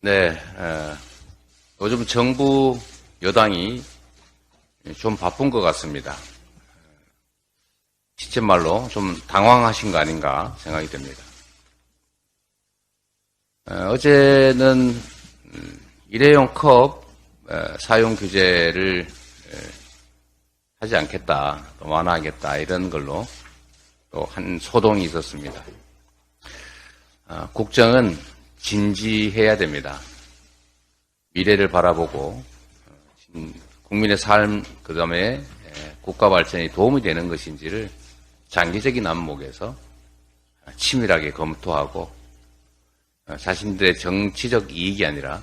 네, 에, 요즘 정부 여당이 좀 바쁜 것 같습니다. 시체 말로 좀 당황하신 거 아닌가 생각이 듭니다. 에, 어제는 음, 일회용 컵 에, 사용 규제를 에, 하지 않겠다, 또 완화하겠다 이런 걸로 또 한 소동이 있었습니다. 아, 국정은 진지해야 됩니다. 미래를 바라보고 어, 진- 국민의 삶 그 다음에 에, 국가 발전에 도움이 되는 것인지를 장기적인 안목에서 치밀하게 검토하고 어, 자신들의 정치적 이익이 아니라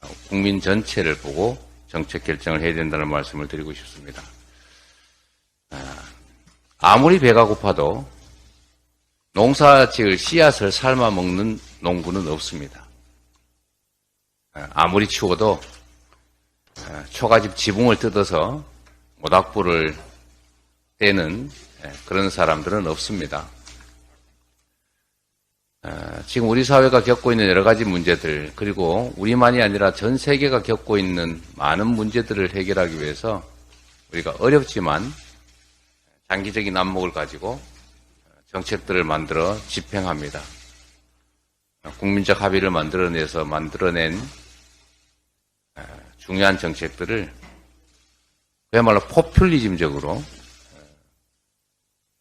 어, 국민 전체를 보고 정책 결정을 해야 된다는 말씀을 드리고 싶습니다. 아, 아무리 배가 고파도 농사 지을 씨앗을 삶아 먹는 농부는 없습니다. 아, 아무리 추워도 아, 초가집 지붕을 뜯어서 모닥불을 떼는 예, 그런 사람들은 없습니다. 아, 지금 우리 사회가 겪고 있는 여러 가지 문제들 그리고 우리만이 아니라 전 세계가 겪고 있는 많은 문제들을 해결하기 위해서 우리가 어렵지만 장기적인 안목을 가지고 정책들을 만들어 집행합니다. 국민적 합의를 만들어내서 만들어낸 어, 중요한 정책들을 그야말로 포퓰리즘적으로 어,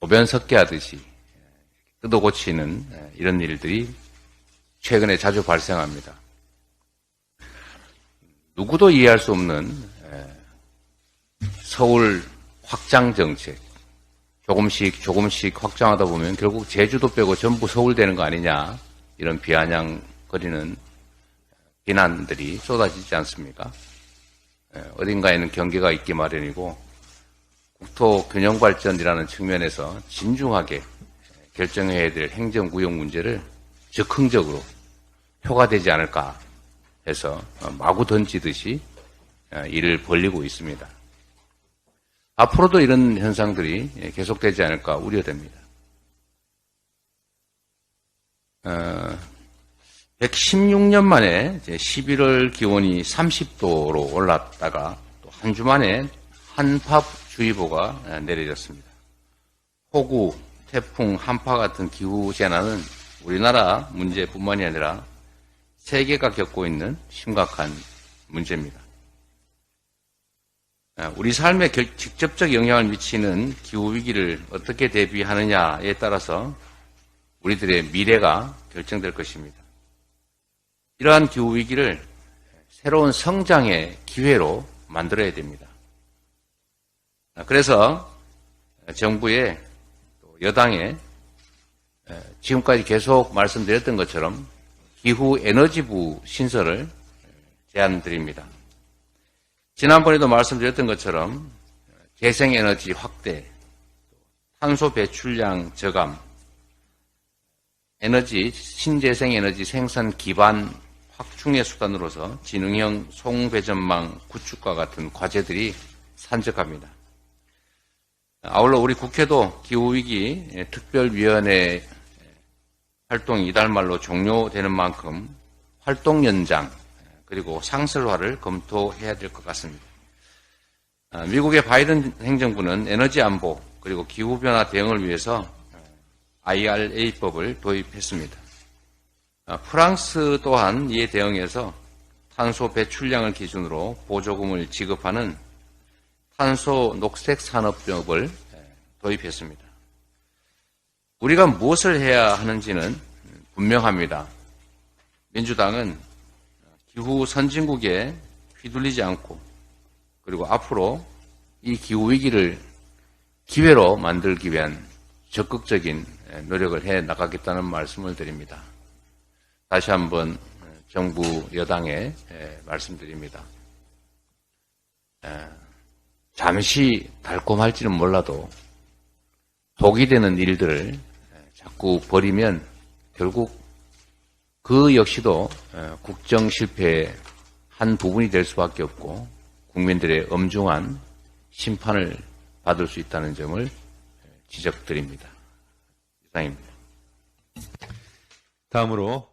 오변 섞게 하듯이 뜯어 고치는 어, 이런 일들이 최근에 자주 발생합니다. 누구도 이해할 수 없는 에, 서울 확장 정책, 조금씩 조금씩 확장하다 보면 결국 제주도 빼고 전부 서울 되는 거 아니냐 이런 비아냥거리는 비난들이 쏟아지지 않습니까? 예, 어딘가에는 경계가 있기 마련이고 국토 균형 발전이라는 측면에서 진중하게 결정해야 될 행정구역 문제를 적극적으로 표가 되지 않을까 해서 마구 던지듯이 어, 일을 벌리고 있습니다. 앞으로도 이런 현상들이 계속되지 않을까 우려됩니다. 어, 116년 만에 이제 11월 기온이 30도로 올랐다가 또 한 주 만에 한파주의보가 내려졌습니다. 폭우, 태풍, 한파 같은 기후 재난은 우리나라 문제뿐만이 아니라 세계가 겪고 있는 심각한 문제입니다. 아, 우리 삶에 결- 직접적 영향을 미치는 기후 위기를 어떻게 대비하느냐에 따라서 우리들의 미래가 결정될 것입니다. 이러한 기후 위기를 새로운 성장의 기회로 만들어야 됩니다. 아, 그래서 정부의 또 여당의 에, 지금까지 계속 말씀드렸던 것처럼 기후 에너지부 신설을 제안드립니다. 지난번에도 말씀드렸던 것처럼 재생에너지 확대, 탄소 배출량 저감, 에너지, 신재생 에너지 생산 기반 확충의 수단으로서 지능형 송배전망 구축과 같은 과제들이 산적합니다. 아울러 우리 국회도 기후위기 특별위원회 활동이 이달 말로 종료되는 만큼 활동 연장 그리고 상설화를 검토해야 될 것 같습니다. 아, 미국의 바이든 행정부는 에너지 안보 그리고 기후변화 대응을 위해서 IRA법을 도입했습니다. 아, 프랑스 또한 이에 대응해서 탄소 배출량을 기준으로 보조금을 지급하는 탄소 녹색 산업법을 도입했습니다. 우리가 무엇을 해야 하는지는 분명합니다. 민주당은 기후 선진국에 휘둘리지 않고 그리고 앞으로 이 기후 위기를 기회로 만들기 위한 적극적인 노력을 해 나가겠다는 말씀을 드립니다. 다시 한번 정부 여당에 말씀드립니다. 잠시 달콤할지는 몰라도 독이 되는 일들을 자꾸 벌이면 결국 그 역시도 국정 실패의 한 부분이 될 수밖에 없고 국민들의 엄중한 심판을 받을 수 있다는 점을 지적드립니다. 이상입니다. 다음으로